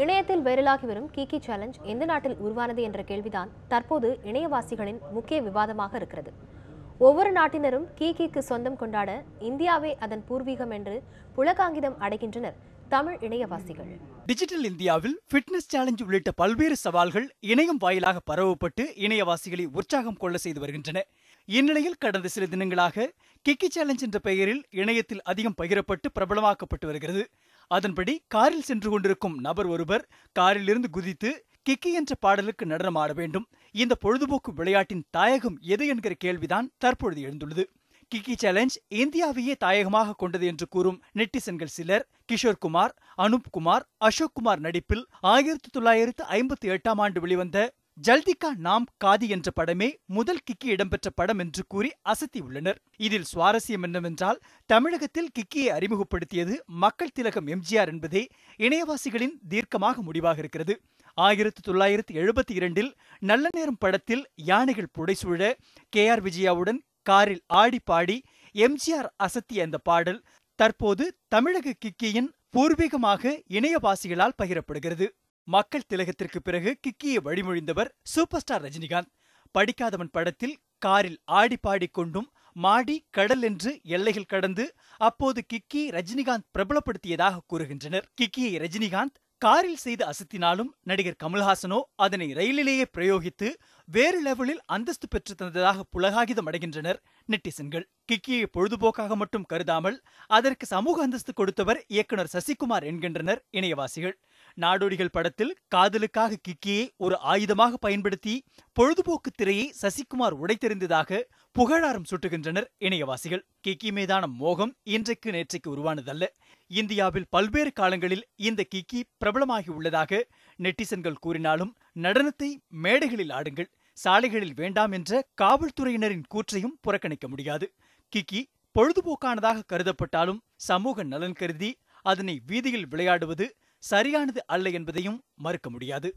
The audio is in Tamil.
இணையத்தில் வைரலாகி வரும் கீகி சேலஞ்ச் எந்த நாட்டில் உருவானது என்ற கேள்விதான் தற்போது இணையவாசிகளின் முக்கிய விவாதமாக இருக்கிறது. ஒவ்வொரு நாட்டினரும் கீகிக்கு சொந்தம் கொண்டாட இந்தியாவே அதன் பூர்வீகம் என்று புலகாங்கிதம் அடைகின்றனர் தமிழ் இணையவாசிகள். டிஜிட்டல் இந்தியாவில் ஃபிட்னஸ் சேலஞ்ச் உள்ளிட்ட பல்வேறு சவால்கள் இணையம் வாயிலாக பரவப்பட்டு இணையவாசிகளை உற்சாகம் கொள்ள செய்து வருகின்றன. இந்நிலையில் கடந்த சில தினங்களாக கிக்கி சேலஞ்ச் என்ற பெயரில் இணையத்தில் அதிகம் பகிரப்பட்டு பிரபலமாக்கப்பட்டு வருகிறது. அதன்படி காரில் சென்று கொண்டிருக்கும் நபர் ஒருவர் காரிலிருந்து குதித்து கிக்கி என்ற பாடலுக்கு நடனம் ஆட வேண்டும். இந்த பொழுதுபோக்கு விளையாட்டின் தாயகம் எது என்கிற கேள்விதான் தற்பொழுது எழுந்துள்ளது. கிக்கி சேலஞ்ச் இந்தியாவையே தாயகமாக கொண்டது என்று கூறும் நெட்டிசன்கள் சிலர் கிஷோர் குமார் அனூப் குமார் அசோக் குமார் நடிப்பில் ஆயிரத்தி தொள்ளாயிரத்து ஐம்பத்தி எட்டாம் ஆண்டு வெளிவந்த ஜல்திகா நாம் காதி என்ற படமே முதல் கிக்கி இடம்பெற்ற படம் என்று கூறி அசத்தியுள்ளனர் இதில் சுவாரஸ்யம் என்னவென்றால் தமிழகத்தில் கிக்கியை அறிமுகப்படுத்தியது மக்கள் திலகம் எம்ஜிஆர் என்பதே இணையவாசிகளின் தீர்க்கமாக முடிவாக இருக்கிறது. ஆயிரத்தி தொள்ளாயிரத்தி எழுபத்தி இரண்டில் நல்ல நேரம் படத்தில் யானைகள் புடைசூழ கே ஆர் விஜயாவுடன் காரில் ஆடி பாடி எம்ஜிஆர் அசத்திய அந்த பாடல் தற்போது தமிழக கிக்கியின் பூர்வீகமாக இணையவாசிகளால் பகிரப்படுகிறது. மக்கள் திலகத்திற்கு பிறகு கிக்கியை வழிமொழிந்தவர் சூப்பர் ஸ்டார் ரஜினிகாந்த். படிக்காதவன் படத்தில் காரில் ஆடி பாடிக்கொண்டும் மாடி கடல் என்று எல்லைகள் கடந்து அப்போது கிக்கி ரஜினிகாந்த் பிரபலப்படுத்தியதாக கூறுகின்றனர். கிக்கியை ரஜினிகாந்த் காரில் செய்து அசத்தினாலும் நடிகர் கமல்ஹாசனோ அதனை ரயிலிலேயே பிரயோகித்து வேறு லெவலில் அந்தஸ்து பெற்று தந்ததாக புலகாகிதம் அடைகின்றனர் நெட்டிசன்கள். கிக்கியை பொழுதுபோக்காக மட்டும் கருதாமல் அதற்கு சமூக அந்தஸ்து கொடுத்தவர் இயக்குனர் சசிகுமார் என்கின்றனர் இணையவாசிகள். நாடோடிகள் படத்தில் காதலுக்காக கிக்கியை ஒரு ஆயுதமாக பயன்படுத்தி பொழுதுபோக்கு திரையை சசிகுமார் உடைத்தெறிந்ததாக புகழாரம் சுட்டுகின்றனர் இணையவாசிகள். கிக்கி மீதான மோகம் இன்றைக்கு நேற்றைக்கு உருவானதல்ல. இந்தியாவில் பல்வேறு காலங்களில் இந்த கிக்கி பிரபலமாகி உள்ளதாக நெட்டிசன்கள் கூறினாலும் நடனத்தை மேடைகளில் ஆடுங்கள் சாலைகளில் வேண்டாம் என்ற காவல்துறையினரின் கூற்றையும் புறக்கணிக்க முடியாது. கிக்கி பொழுதுபோக்கானதாக கருதப்பட்டாலும் சமூக நலன் கருதி அதனை வீதியில் விளையாடுவது சரியானது அல்ல என்பதையும் மறுக்க முடியாது.